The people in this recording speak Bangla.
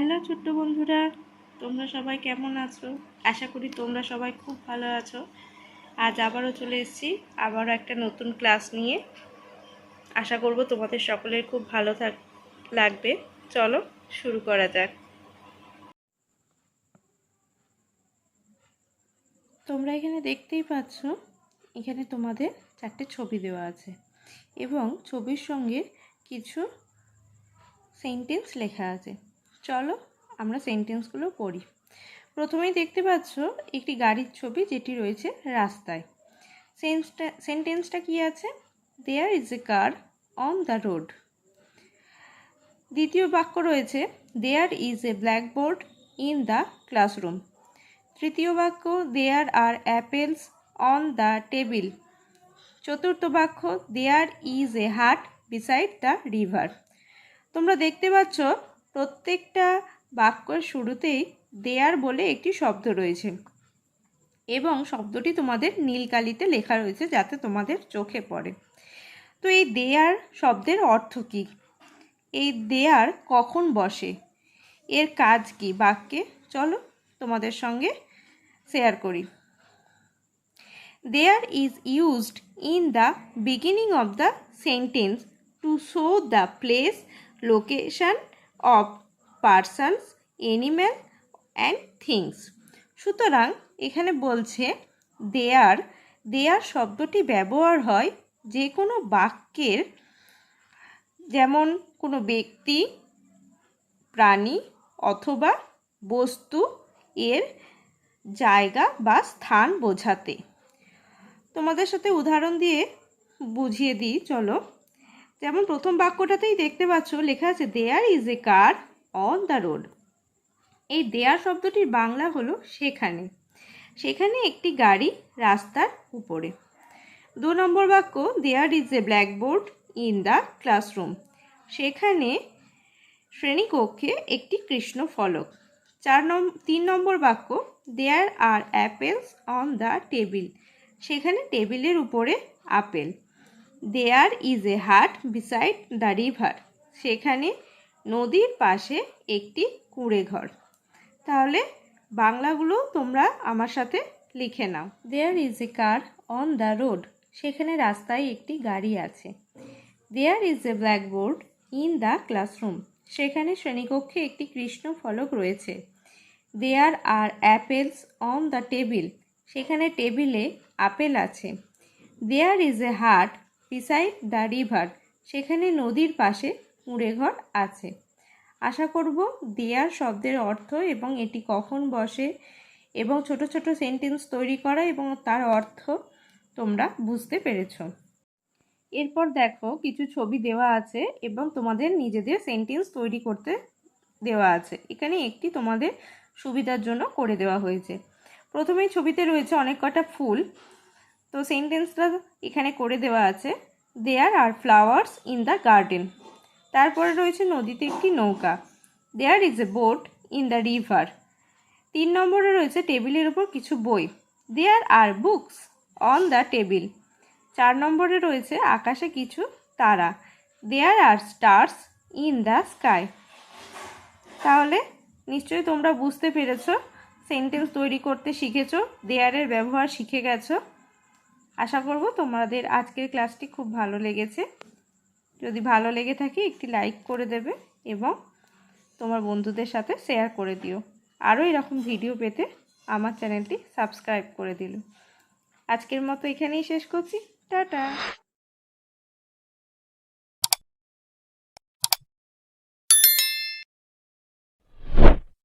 হ্যালো ছোট্ট বন্ধুরা, তোমরা সবাই কেমন আছো? আশা করি তোমরা সবাই খুব ভালো আছো। আজ আবারও চলে এসেছি, আবারও একটা নতুন ক্লাস নিয়ে। আশা করব তোমাদের সকলের খুব ভালো থাক, লাগবে। চলো শুরু করা যাক। তোমরা এখানে দেখতেই পাচ্ছ, এখানে তোমাদের চারটে ছবি দেওয়া আছে। এবং ছবির সঙ্গে কিছু সেন্টেন্স লেখা আছে। চলো আমরা সেন্টেন্সগুলো পড়ি। প্রথমেই দেখতে পাচ্ছ একটি গাড়ির ছবি যেটি রয়েছে রাস্তায়। সেন্সটা, সেন্টেন্সটা কি আছে? There is a car on the road দ্বিতীয় বাক্য রয়েছে there is a blackboard in the classroom তৃতীয় বাক্য there are apples on the table চতুর্থ বাক্য দেয়ার ইজ এ হাট বিসাইড দ্য রিভার তোমরা দেখতে পাচ্ছ প্রত্যেকটা বাক্যের শুরুতেই দেয়ার বলে একটি শব্দ রয়েছে। এবং শব্দটি তোমাদের নীলকালিতে লেখা রয়েছে যাতে তোমাদের চোখে পড়ে। তো এই দেয়ার শব্দের অর্থ কী? এই দেয়ার কখন বসে? এর কাজ কি? বাক্যে চলো তোমাদের সঙ্গে শেয়ার করি। There is used in the beginning of the sentence to show the place, location of persons, animal and things. সুতরাং এখানে বলছে, দেয়ার দেয়ার শব্দটি ব্যবহার হয় যে কোনো বাক্যের, যেমন কোনো ব্যক্তি, প্রাণী অথবা বস্তু এর জায়গা বা স্থান বোঝাতে। তোমাদের সাথে উদাহরণ দিয়ে বুঝিয়ে দিই, চলো। যেমন প্রথম বাক্যটাতেই দেখতে পাচ্ছ, লেখা আছে there is a car on the road এই দেয়ার শব্দটির বাংলা হলো সেখানে। সেখানে একটি গাড়ি রাস্তার উপরে। দু নম্বর বাক্য there is a blackboard in the classroom সেখানে শ্রেণীকক্ষে একটি কৃষ্ণ ফলক। চার নম, তিন নম্বর বাক্য there are apples on the table সেখানে টেবিলের উপরে আপেল। দেয়ার ইজ এ হাট বিসাইড দ্য রিভার সেখানে নদীর পাশে একটি কুঁড়ে ঘর তাহলে বাংলাগুলো তোমরা আমার সাথে লিখে নাও। There is a car on the road সেখানে রাস্তায় একটি গাড়ি আছে। There is a blackboard in the classroom সেখানে শ্রেণীকক্ষে একটি কৃষ্ণ ফলক রয়েছে। There are apples on the table সেখানে টেবিলে আপেল আছে। দেয়ার ইজ এ হাট বিসাইড দ্য রিভার সেখানে নদীর পাশে কুঁড়ে ঘর আছে। আশা করব দেয়ার শব্দের অর্থ এবং এটি কখন বসে এবং ছোট ছোট সেন্টেন্স তৈরি করা এবং তার অর্থ তোমরা বুঝতে পেরেছ। এরপর দেখো কিছু ছবি দেওয়া আছে এবং তোমাদের নিজেদের সেন্টেন্স তৈরি করতে দেওয়া আছে। এখানে একটি তোমাদের সুবিধার জন্য করে দেওয়া হয়েছে। প্রথমেই ছবিতে রয়েছে অনেক কটা ফুল। তো সেন্টেন্সটা এখানে করে দেওয়া আছে there are flowers in the garden তারপরে রয়েছে নদীতে একটি নৌকা there is a boat in the river তিন নম্বরে রয়েছে টেবিলের উপর কিছু বই there are books on the table চার নম্বরে রয়েছে আকাশে কিছু তারা there are stars in the sky তাহলে নিশ্চয়ই তোমরা বুঝতে পেরেছ, সেন্টেন্স তৈরি করতে শিখেছো দেয়ারের ব্যবহার শিখে গেছো। আশা করব তোমাদের আজকের ক্লাসটি খুব ভালো লেগেছে। যদি ভালো লেগে থাকে, একটি লাইক করে দেবে এবং তোমার বন্ধুদের সাথে শেয়ার করে দিও। আরও এরকম ভিডিও পেতে আমার চ্যানেলটি সাবস্ক্রাইব করে দিল। আজকের মতো এখানেই শেষ করছি। টাটা!